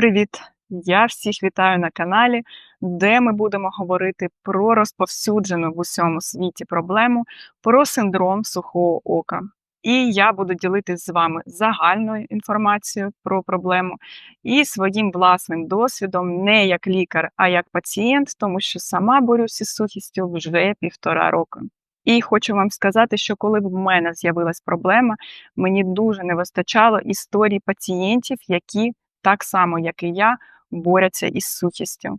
Привіт! Я всіх вітаю на каналі, де ми будемо говорити про розповсюджену в усьому світі проблему про синдром сухого ока. І я буду ділитись з вами загальною інформацією про проблему і своїм власним досвідом, не як лікар, а як пацієнт, тому що сама борюся з сухістю вже півтора року. І хочу вам сказати, що коли в мене з'явилась проблема, мені дуже не вистачало історій пацієнтів, які так само, як і я, борються із сухістю.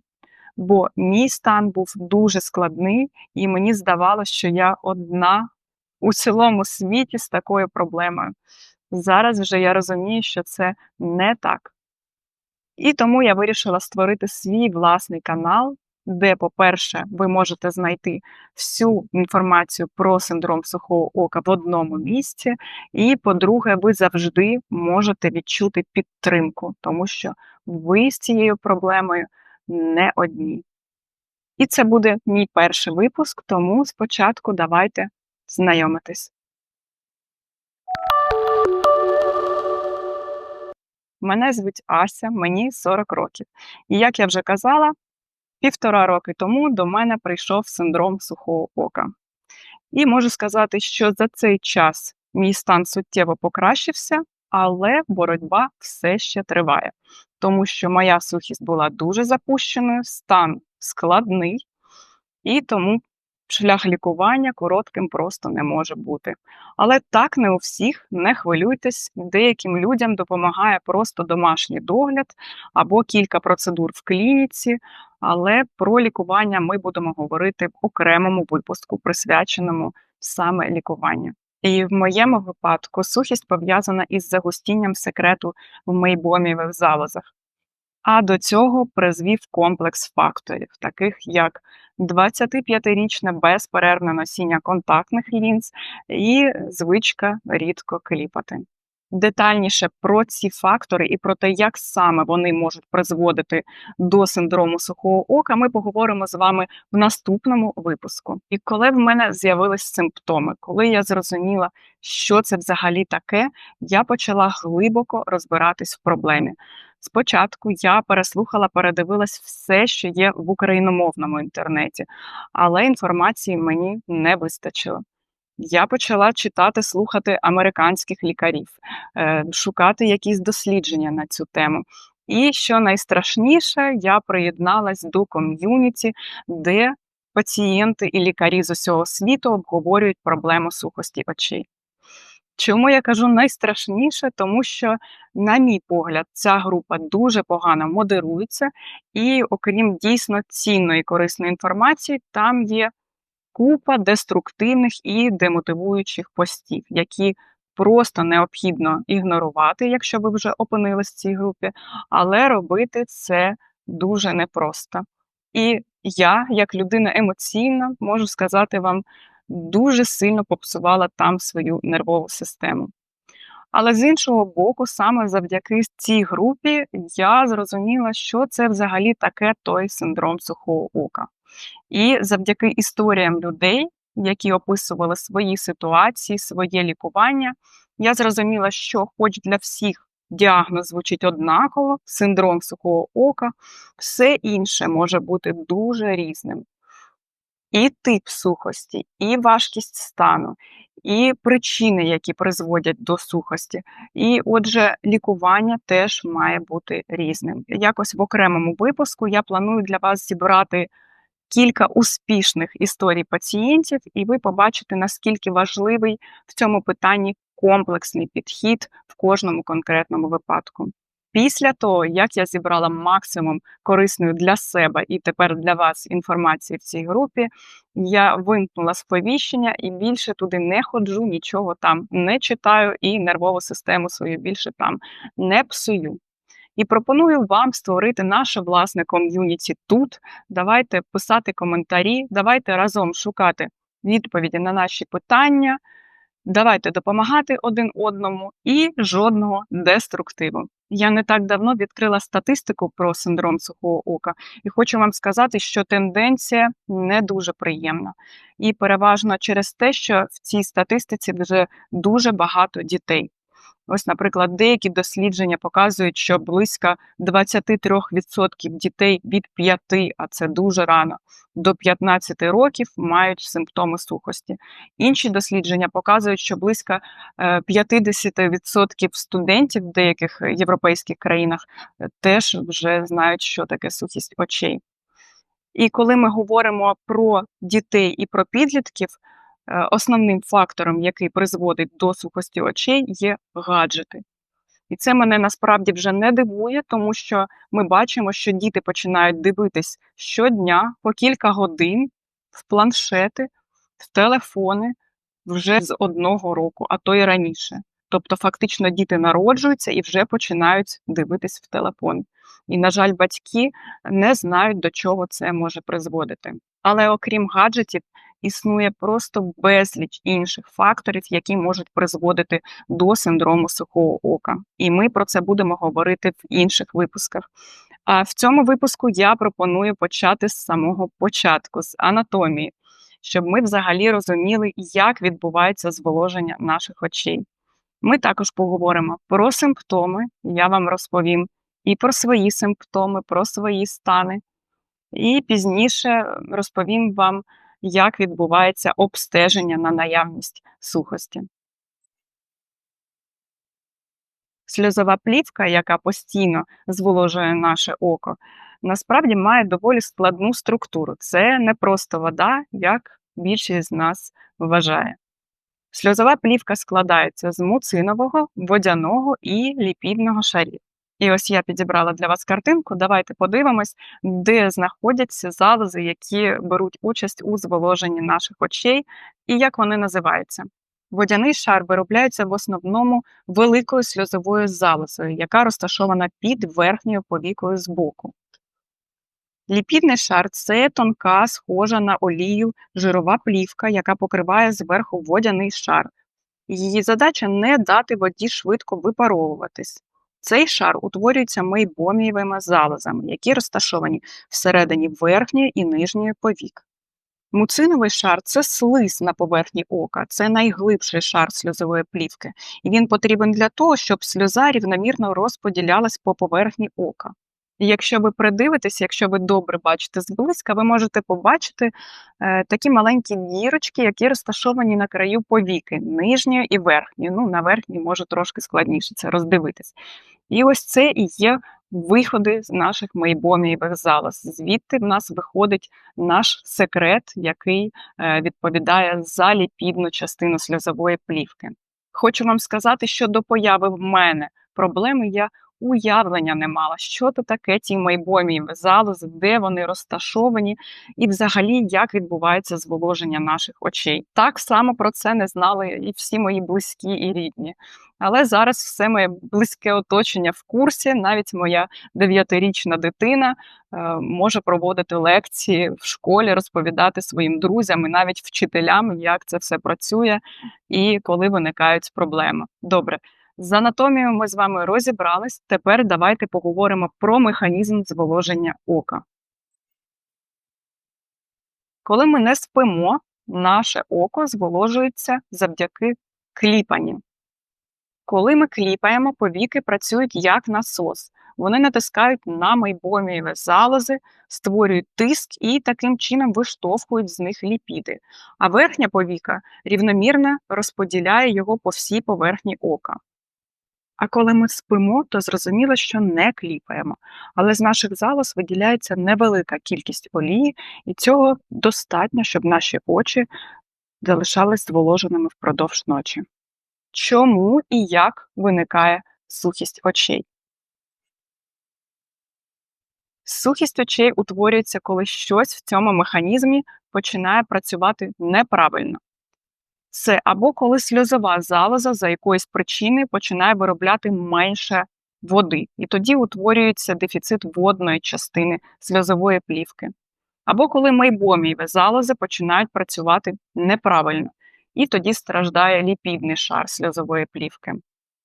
Бо мій стан був дуже складний, і мені здавалося, що я одна у цілому світі з такою проблемою. Зараз вже я розумію, що це не так. І тому я вирішила створити свій власний канал, де, по-перше, ви можете знайти всю інформацію про синдром сухого ока в одному місці, і, по-друге, ви завжди можете відчути підтримку, тому що ви з цією проблемою не одні. І це буде мій перший випуск, тому спочатку давайте знайомитись. Мене звуть Ася, мені 40 років. І як я вже казала, півтора роки тому до мене прийшов синдром сухого ока. І можу сказати, що за цей час мій стан суттєво покращився, але боротьба все ще триває, тому що моя сухість була дуже запущеною, стан складний, і тому шлях лікування коротким просто не може бути. Але так не у всіх, не хвилюйтесь, деяким людям допомагає просто домашній догляд або кілька процедур в клініці, але про лікування ми будемо говорити в окремому випуску, присвяченому саме лікуванню. І в моєму випадку сухість пов'язана із загустінням секрету в мейбомівих залозах. А до цього призвів комплекс факторів, таких як 25-річне безперервне носіння контактних лінз і звичка рідко кліпати. Детальніше про ці фактори і про те, як саме вони можуть призводити до синдрому сухого ока, ми поговоримо з вами в наступному випуску. І коли в мене з'явились симптоми, коли я зрозуміла, що це взагалі таке, я почала глибоко розбиратись в проблемі. Спочатку я переслухала, передивилась все, що є в україномовному інтернеті, але інформації мені не вистачило. Я почала читати, слухати американських лікарів, е, шукати якісь дослідження на цю тему. І що найстрашніше, я приєдналась до ком'юніті, де пацієнти і лікарі з усього світу обговорюють проблему сухості очей. Чому я кажу найстрашніше? Тому що, на мій погляд, ця група дуже погано модерується, і, окрім дійсно цінної корисної інформації, там є купа деструктивних і демотивуючих постів, які просто необхідно ігнорувати, якщо ви вже опинились в цій групі, але робити це дуже непросто. І я, як людина емоційна, можу сказати вам, дуже сильно попсувала там свою нервову систему. Але з іншого боку, саме завдяки цій групі я зрозуміла, що це взагалі таке той синдром сухого ока. І завдяки історіям людей, які описували свої ситуації, своє лікування, я зрозуміла, що, хоч для всіх діагноз звучить однаково, синдром сухого ока, все інше може бути дуже різним. І тип сухості, і важкість стану, і причини, які призводять до сухості. І отже, лікування теж має бути різним. Якось в окремому випуску я планую для вас зібрати кілька успішних історій пацієнтів, і ви побачите, наскільки важливий в цьому питанні комплексний підхід в кожному конкретному випадку. Після того, як я зібрала максимум корисної для себе і тепер для вас інформації в цій групі, я вимкнула сповіщення і більше туди не ходжу, нічого там не читаю і нервову систему свою більше там не псую. І пропоную вам створити наше власне ком'юніті тут. Давайте писати коментарі, давайте разом шукати відповіді на наші питання. Давайте допомагати один одному і жодного деструктиву. Я не так давно відкрила статистику про синдром сухого ока, і хочу вам сказати, що тенденція не дуже приємна. І переважно через те, що в цій статистиці вже дуже багато дітей. Ось, наприклад, деякі дослідження показують, що близько 23% дітей від 5, а це дуже рано, до 15 років мають симптоми сухості. Інші дослідження показують, що близько 50% студентів в деяких європейських країнах е, теж вже знають, що таке сухість очей. І коли ми говоримо про дітей і про підлітків, е, основним фактором, який призводить до сухості очей, є гаджети. І це мене насправді вже не дивує, тому що ми бачимо, що діти починають дивитись щодня по кілька годин в планшети, в телефони вже з одного року, а то й раніше. Тобто, фактично, діти народжуються і вже починають дивитись в телефон. І, на жаль, батьки не знають, до чого це може призводити. Але окрім гаджетів, існує просто безліч інших факторів, які можуть призводити до синдрому сухого ока. І ми про це будемо говорити в інших випусках. А в цьому випуску я пропоную почати з самого початку, з анатомії, щоб ми взагалі розуміли, як відбувається зволоження наших очей. Ми також поговоримо про симптоми, я вам розповім і про свої симптоми, про свої стани. І пізніше розповім вам, як відбувається обстеження на наявність сухості. Сльозова плівка, яка постійно зволожує наше око, насправді має доволі складну структуру. Це не просто вода, як більшість з нас вважає. Сльозова плівка складається з муцинового, водяного і ліпідного шарів. І ось я підібрала для вас картинку. Давайте подивимось, де знаходяться залози, які беруть участь у зволоженні наших очей, і як вони називаються. Водяний шар виробляється в основному великою сльозовою залозою, яка розташована під верхньою повікою збоку. Ліпідний шар це тонка, схожа на олію жирова плівка, яка покриває зверху водяний шар. Її задача не дати воді швидко випаровуватись. Цей шар утворюється мейбомієвими залозами, які розташовані всередині верхньої і нижньої повік. Муциновий шар це слиз на поверхні ока, це найглибший шар сльозової плівки, і він потрібен для того, щоб сльоза рівномірно розподілялась по поверхні ока. І якщо ви придивитесь, якщо ви добре бачите зблизька, ви можете побачити е, такі маленькі дірочки, які розташовані на краю повіки, нижньої і верхньої. Ну, на верхній може трошки складніше це роздивитись. І ось це і є виходи з наших мейбомієвих залоз. Звідти в нас виходить наш секрет, який е, відповідає за ліпідну частину сльозової плівки. Хочу вам сказати, що до появи в мене проблеми я уявлення не мала, що то таке ті майбомієві залози, де вони розташовані, і взагалі як відбувається зволоження наших очей. Так само про це не знали і всі мої близькі і рідні. Але зараз все моє близьке оточення в курсі, навіть моя дев'ятирічна дитина е, може проводити лекції в школі, розповідати своїм друзям і навіть вчителям, як це все працює і коли виникають проблеми. Добре. З анатомією ми з вами розібрались. Тепер давайте поговоримо про механізм зволоження ока. Коли ми не спимо, наше око зволожується завдяки кліпанні. Коли ми кліпаємо, повіки працюють як насос. Вони натискають на майбомієві залози, створюють тиск і таким чином виштовхують з них ліпіди. А верхня повіка рівномірно розподіляє його по всій поверхні ока. А коли ми спимо, то зрозуміло, що не кліпаємо. Але з наших залоз виділяється невелика кількість олії, і цього достатньо, щоб наші очі залишались зволоженими впродовж ночі. Чому і як виникає сухість очей? Сухість очей утворюється, коли щось в цьому механізмі починає працювати неправильно. Це або коли сльозова залоза за якоїсь причини починає виробляти менше води, і тоді утворюється дефіцит водної частини сльозової плівки, або коли майбомієві залози починають працювати неправильно, і тоді страждає ліпідний шар сльозової плівки.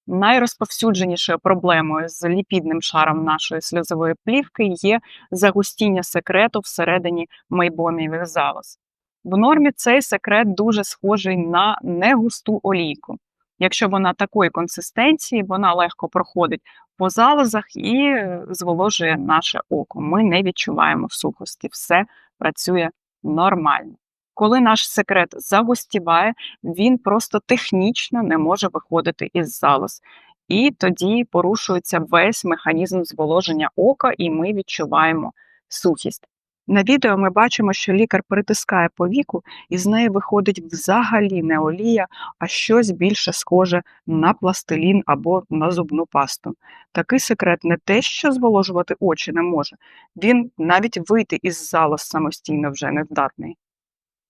Найрозповсюдженішою проблемою з ліпідним шаром нашої сльозової плівки є загустіння секрету всередині майбомієвих залоз. В нормі цей секрет дуже схожий на негусту олійку. Якщо вона такої консистенції, вона легко проходить по залозах і е, зволожує наше око. Ми не відчуваємо сухості, все працює нормально. Коли наш секрет загустіває, він просто технічно не може виходити із залоз. І тоді порушується весь механізм зволоження ока, і ми відчуваємо сухість. На відео ми бачимо, що лікар притискає повіку, і з неї виходить взагалі не олія, а щось більше схоже на пластилін або на зубну пасту. Такий секрет не те, що зволожувати очі не може, він навіть вийти із залу самостійно вже не здатний.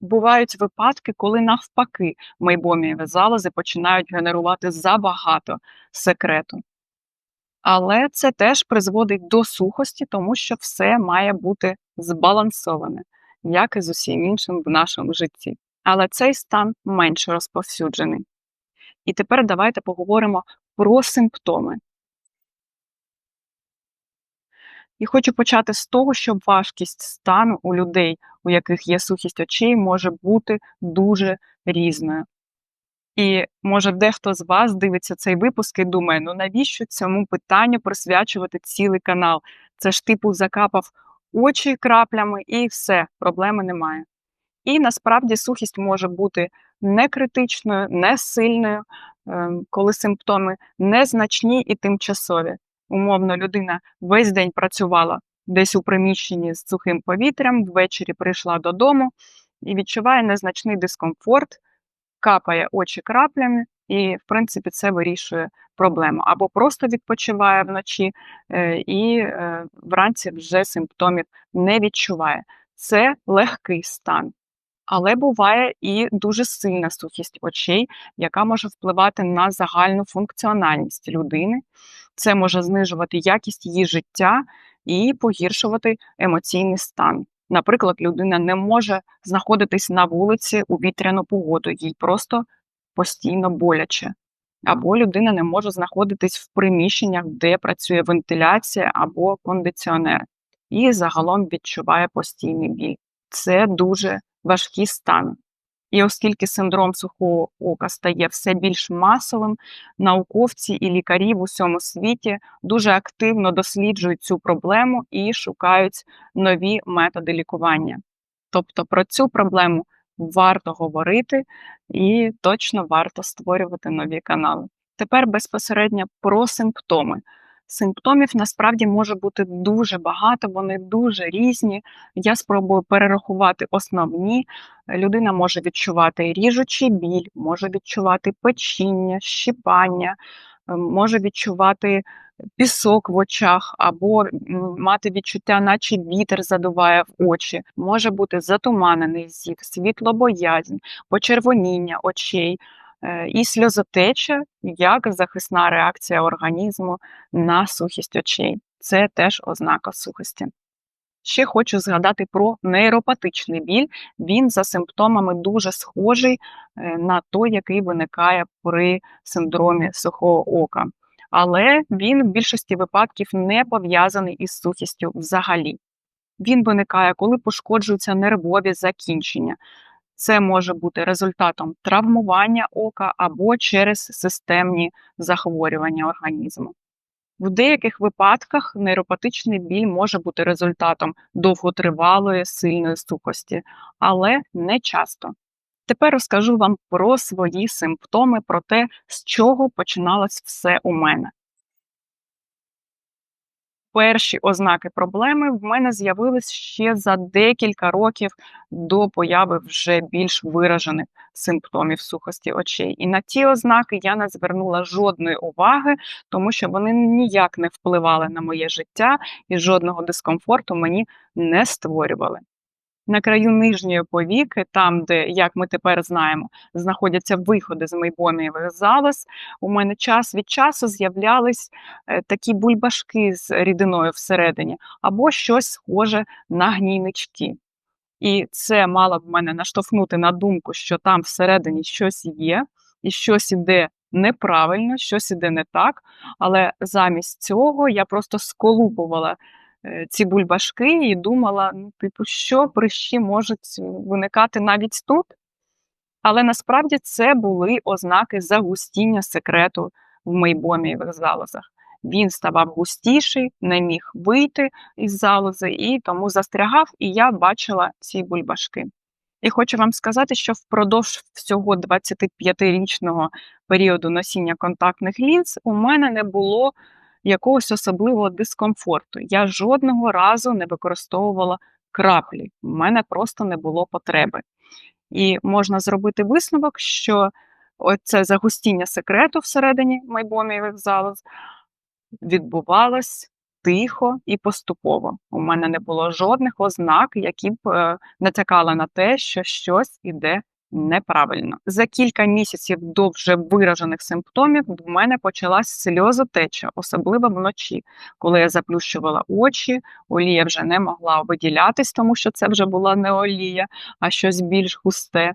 Бувають випадки, коли навпаки мейбомієві залози починають генерувати забагато секрету. Але це теж призводить до сухості, тому що все має бути збалансоване, як і з усім іншим в нашому житті. Але цей стан менш розповсюджений. І тепер давайте поговоримо про симптоми. І хочу почати з того, що важкість стану у людей, у яких є сухість очей, може бути дуже різною. І може дехто з вас дивиться цей випуск і думає, ну навіщо цьому питанню присвячувати цілий канал? Це ж типу закапав очі краплями і все, проблеми немає. І насправді сухість може бути не критичною, не сильною, ем, коли симптоми незначні і тимчасові. Умовно, людина весь день працювала десь у приміщенні з сухим повітрям, ввечері прийшла додому і відчуває незначний дискомфорт, капає очі краплями, і, в принципі, це вирішує проблему. Або просто відпочиває вночі е, і е, вранці вже симптомів не відчуває. Це легкий стан. Але буває і дуже сильна сухість очей, яка може впливати на загальну функціональність людини. Це може знижувати якість її життя і погіршувати емоційний стан. Наприклад, людина не може знаходитись на вулиці у вітряну погоду, їй просто постійно боляче. Або людина не може знаходитись в приміщеннях, де працює вентиляція або кондиціонер, і загалом відчуває постійний біль. Це дуже важкі стани. І оскільки синдром сухого ока стає все більш масовим, науковці і лікарі в усьому світі дуже активно досліджують цю проблему і шукають нові методи лікування. Тобто про цю проблему варто говорити і точно варто створювати нові канали. Тепер безпосередньо про симптоми. Симптомів насправді може бути дуже багато, вони дуже різні. Я спробую перерахувати основні. Людина може відчувати ріжучий біль, може відчувати печіння, щипання, може відчувати пісок в очах, або мати відчуття, наче вітер задуває в очі, може бути затуманений зір, світлобоязнь, почервоніння очей. Е, і сльозотеча як захисна реакція організму на сухість очей. Це теж ознака сухості. Ще хочу згадати про нейропатичний біль. Він за симптомами дуже схожий е, на той, який виникає при синдромі сухого ока. Але він в більшості випадків не пов'язаний із сухістю взагалі. Він виникає, коли пошкоджуються нервові закінчення, це може бути результатом травмування ока або через системні захворювання організму. В деяких випадках нейропатичний біль може бути результатом довготривалої сильної сухості, але не часто. Тепер розкажу вам про свої симптоми, про те, з чого починалось все у мене перші ознаки проблеми в мене з'явились ще за декілька років до появи вже більш виражених симптомів сухості очей. І на ті ознаки я не звернула жодної уваги, тому що вони ніяк не впливали на моє життя і жодного дискомфорту мені не створювали на краю нижньої повіки, там, де, як ми тепер знаємо, знаходяться виходи з мейбомієвих залоз, у мене час від часу з'являлись е, такі бульбашки з рідиною всередині, або щось схоже на гнійнички. І це мало б мене наштовхнути на думку, що там всередині щось є, і щось іде неправильно, щось іде не так. Але замість цього я просто сколупувала ці бульбашки і думала, ну, типу, що прищі можуть виникати навіть тут. Але насправді це були ознаки загустіння секрету в мейбомієвих залозах. Він ставав густіший, не міг вийти із залози і тому застрягав, і я бачила ці бульбашки. І хочу вам сказати, що впродовж всього 25-річного періоду носіння контактних лінз у мене не було якогось особливого дискомфорту. Я жодного разу не використовувала краплі, у мене просто не було потреби. І можна зробити висновок, що це загустіння секрету всередині майбомієвих залоз відбувалось тихо і поступово. У мене не було жодних ознак, які б е, натякали на те, що щось іде неправильно. За кілька місяців до вже виражених симптомів в мене почалась сльозотеча, особливо вночі, коли я заплющувала очі, олія вже не могла виділятись, тому що це вже була не олія, а щось більш густе.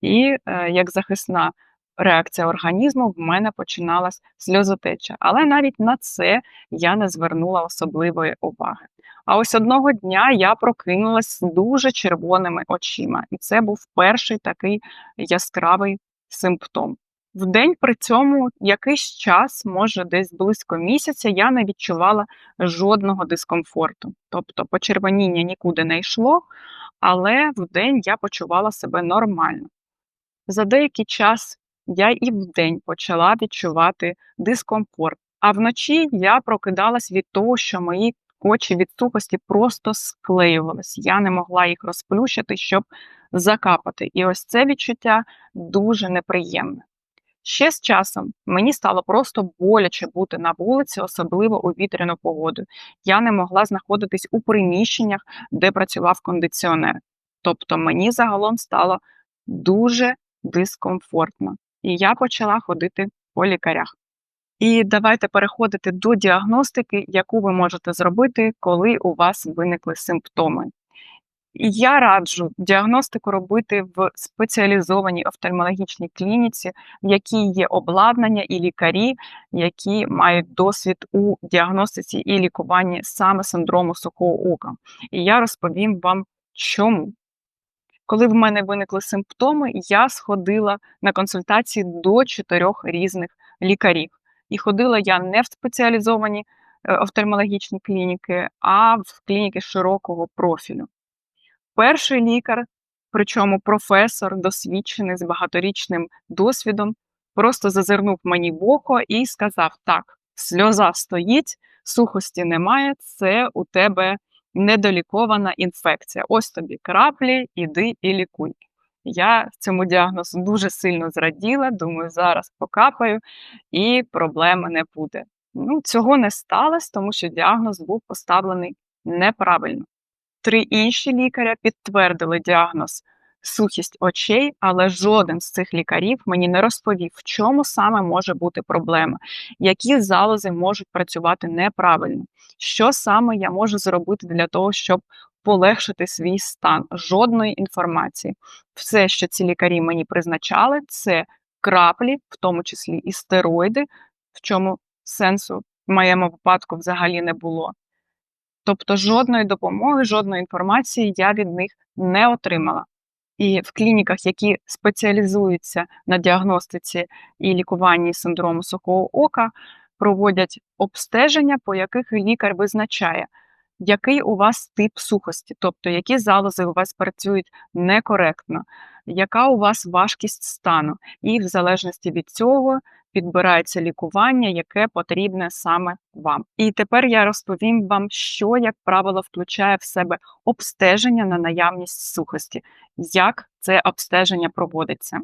І е, як захисна реакція організму в мене починалась сльозотеча. Але навіть на це я не звернула особливої уваги. А ось одного дня я прокинулась дуже червоними очима, і це був перший такий яскравий симптом. В день при цьому якийсь час, може десь близько місяця, я не відчувала жодного дискомфорту. Тобто почервоніння нікуди не йшло, але в день я почувала себе нормально. За деякий час я і вдень почала відчувати дискомфорт, а вночі я прокидалась від того, що мої очі від сухості просто склеювались. Я не могла їх розплющити, щоб закапати. І ось це відчуття дуже неприємне. Ще з часом мені стало просто боляче бути на вулиці, особливо у вітряну погоду. Я не могла знаходитись у приміщеннях, де працював кондиціонер. Тобто мені загалом стало дуже дискомфортно. І я почала ходити по лікарях. І давайте переходити до діагностики, яку ви можете зробити, коли у вас виникли симптоми. Я раджу діагностику робити в спеціалізованій офтальмологічній клініці, в якій є обладнання і лікарі, які мають досвід у діагностиці і лікуванні саме синдрому сухого ока. І я розповім вам, чому. Коли в мене виникли симптоми, я сходила на консультації до чотирьох різних лікарів. І ходила я не в спеціалізовані е, офтальмологічні клініки, а в клініки широкого профілю. Перший лікар, причому професор, досвідчений з багаторічним досвідом, просто зазирнув мені в око і сказав: Так, сльоза стоїть, сухості немає, це у тебе недолікована інфекція. Ось тобі краплі, іди і лікуй. Я цьому діагнозу дуже сильно зраділа, думаю, зараз покапаю і проблеми не буде. Ну, Цього не сталося, тому що діагноз був поставлений неправильно. Три інші лікаря підтвердили діагноз сухість очей, але жоден з цих лікарів мені не розповів, в чому саме може бути проблема, які залози можуть працювати неправильно, що саме я можу зробити для того, щоб полегшити свій стан. Жодної інформації. Все, що ці лікарі мені призначали, це краплі, в тому числі і стероїди, в чому сенсу в моєму випадку взагалі не було. Тобто жодної допомоги, жодної інформації я від них не отримала. І в клініках, які спеціалізуються на діагностиці і лікуванні синдрому сухого ока, проводять обстеження, по яких лікар визначає, який у вас тип сухості, тобто які залози у вас працюють некоректно, яка у вас важкість стану, і в залежності від цього підбирається лікування, яке потрібне саме вам. І тепер я розповім вам, що, як правило, включає в себе обстеження на наявність сухості, як це обстеження проводиться.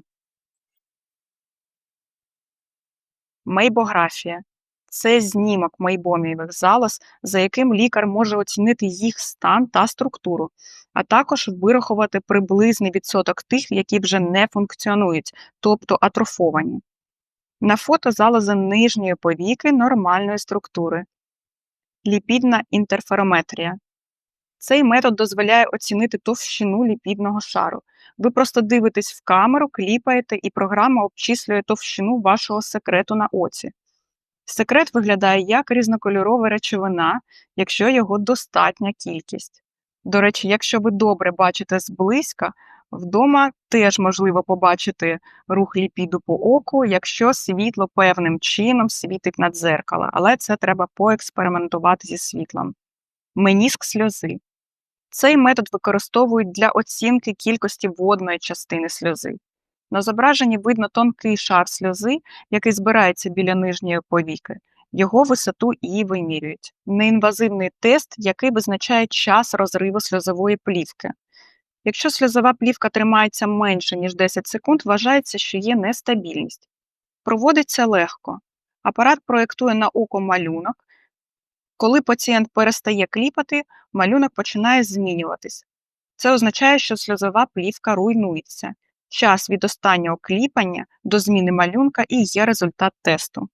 Мейбографія це знімок мейбомієвих залоз, за яким лікар може оцінити їх стан та структуру, а також вирахувати приблизний відсоток тих, які вже не функціонують, тобто атрофовані. На фото залози нижньої повіки нормальної структури. Ліпідна інтерферометрія. Цей метод дозволяє оцінити товщину ліпідного шару. Ви просто дивитесь в камеру, кліпаєте, і програма обчислює товщину вашого секрету на оці. Секрет виглядає як різнокольорова речовина, якщо його достатня кількість. До речі, якщо ви добре бачите зблизька, Вдома теж можливо побачити рух ліпіду по оку, якщо світло певним чином світить на дзеркало, але це треба поекспериментувати зі світлом. Меніск сльози. Цей метод використовують для оцінки кількості водної частини сльози. На зображенні видно тонкий шар сльози, який збирається біля нижньої повіки. Його висоту і вимірюють. Неінвазивний тест, який визначає час розриву сльозової плівки. Якщо сльозова плівка тримається менше, ніж 10 секунд, вважається, що є нестабільність. Проводиться легко. Апарат проєктує на око малюнок. Коли пацієнт перестає кліпати, малюнок починає змінюватись. Це означає, що сльозова плівка руйнується. Час від останнього кліпання до зміни малюнка і є результат тесту.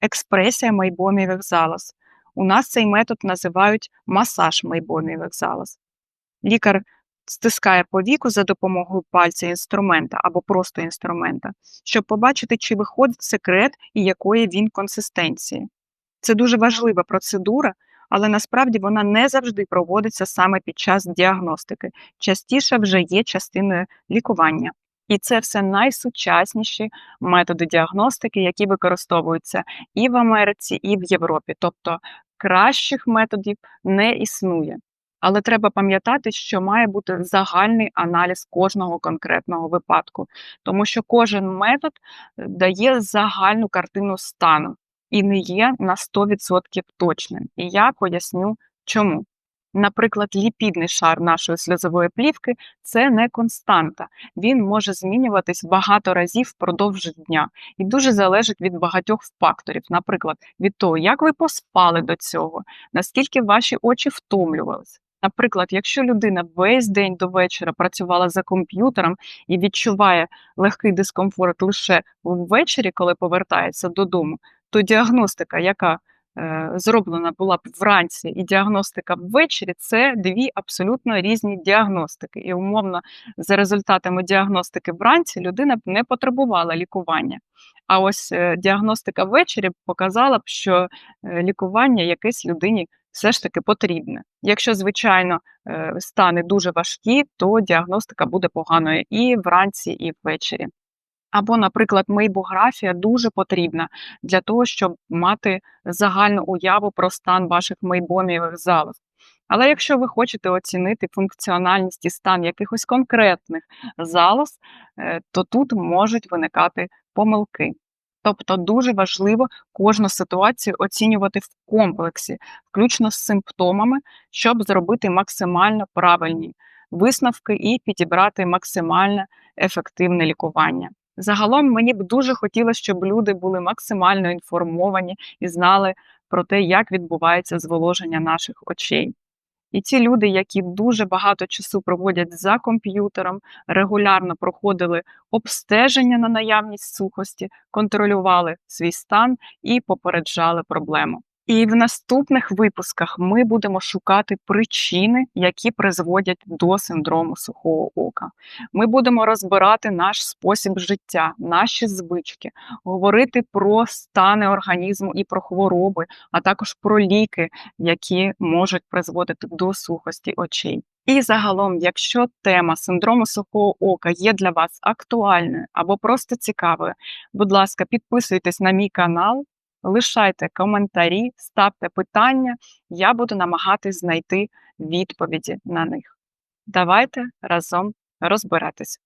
Експресія мейбомівих залоз. У нас цей метод називають масаж мейбомівих залоз. Лікар стискає повіку за допомогою пальця інструмента або просто інструмента, щоб побачити, чи виходить секрет і якої він консистенції. Це дуже важлива процедура, але насправді вона не завжди проводиться саме під час діагностики, частіше вже є частиною лікування. І це все найсучасніші методи діагностики, які використовуються і в Америці, і в Європі. Тобто кращих методів не існує. Але треба пам'ятати, що має бути загальний аналіз кожного конкретного випадку, тому що кожен метод е, дає загальну картину стану і не є на 100% точним. І я поясню, чому. Наприклад, ліпідний шар нашої сльозової плівки це не константа. Він може змінюватись багато разів впродовж дня і дуже залежить від багатьох факторів, наприклад, від того, як ви поспали до цього, наскільки ваші очі втомлювалися. Наприклад, якщо людина весь день до вечора працювала за комп'ютером і відчуває легкий дискомфорт лише ввечері, коли повертається додому, то діагностика, яка зроблена була б вранці, і діагностика ввечері це дві абсолютно різні діагностики. І умовно, за результатами діагностики вранці людина б не потребувала лікування. А ось е, діагностика ввечері показала б, що е, лікування якесь людині все ж таки потрібне. Якщо, звичайно, е, стани дуже важкі, то діагностика буде поганою і вранці, і ввечері. Або, наприклад, мейбографія дуже потрібна для того, щоб мати загальну уяву про стан ваших мейбомівих залоз. Але якщо ви хочете оцінити функціональність і стан якихось конкретних залоз, е, то тут можуть виникати помилки. Тобто дуже важливо кожну ситуацію оцінювати в комплексі, включно з симптомами, щоб зробити максимально правильні висновки і підібрати максимально ефективне лікування. Загалом мені б дуже хотілося, щоб люди були максимально інформовані і знали про те, як відбувається зволоження наших очей. І ті люди, які дуже багато часу проводять за комп'ютером, регулярно проходили обстеження на наявність сухості, контролювали свій стан і попереджали проблему. І в наступних випусках ми будемо шукати причини, які призводять до синдрому сухого ока. Ми будемо розбирати наш спосіб життя, наші звички, говорити про стани організму і про хвороби, а також про ліки, які можуть призводити до сухості очей. І загалом, якщо тема синдрому сухого ока є для вас актуальною або просто цікавою, будь ласка, підписуйтесь на мій канал. Лишайте коментарі, ставте питання, я буду намагатись знайти відповіді на них. Давайте разом розбиратись.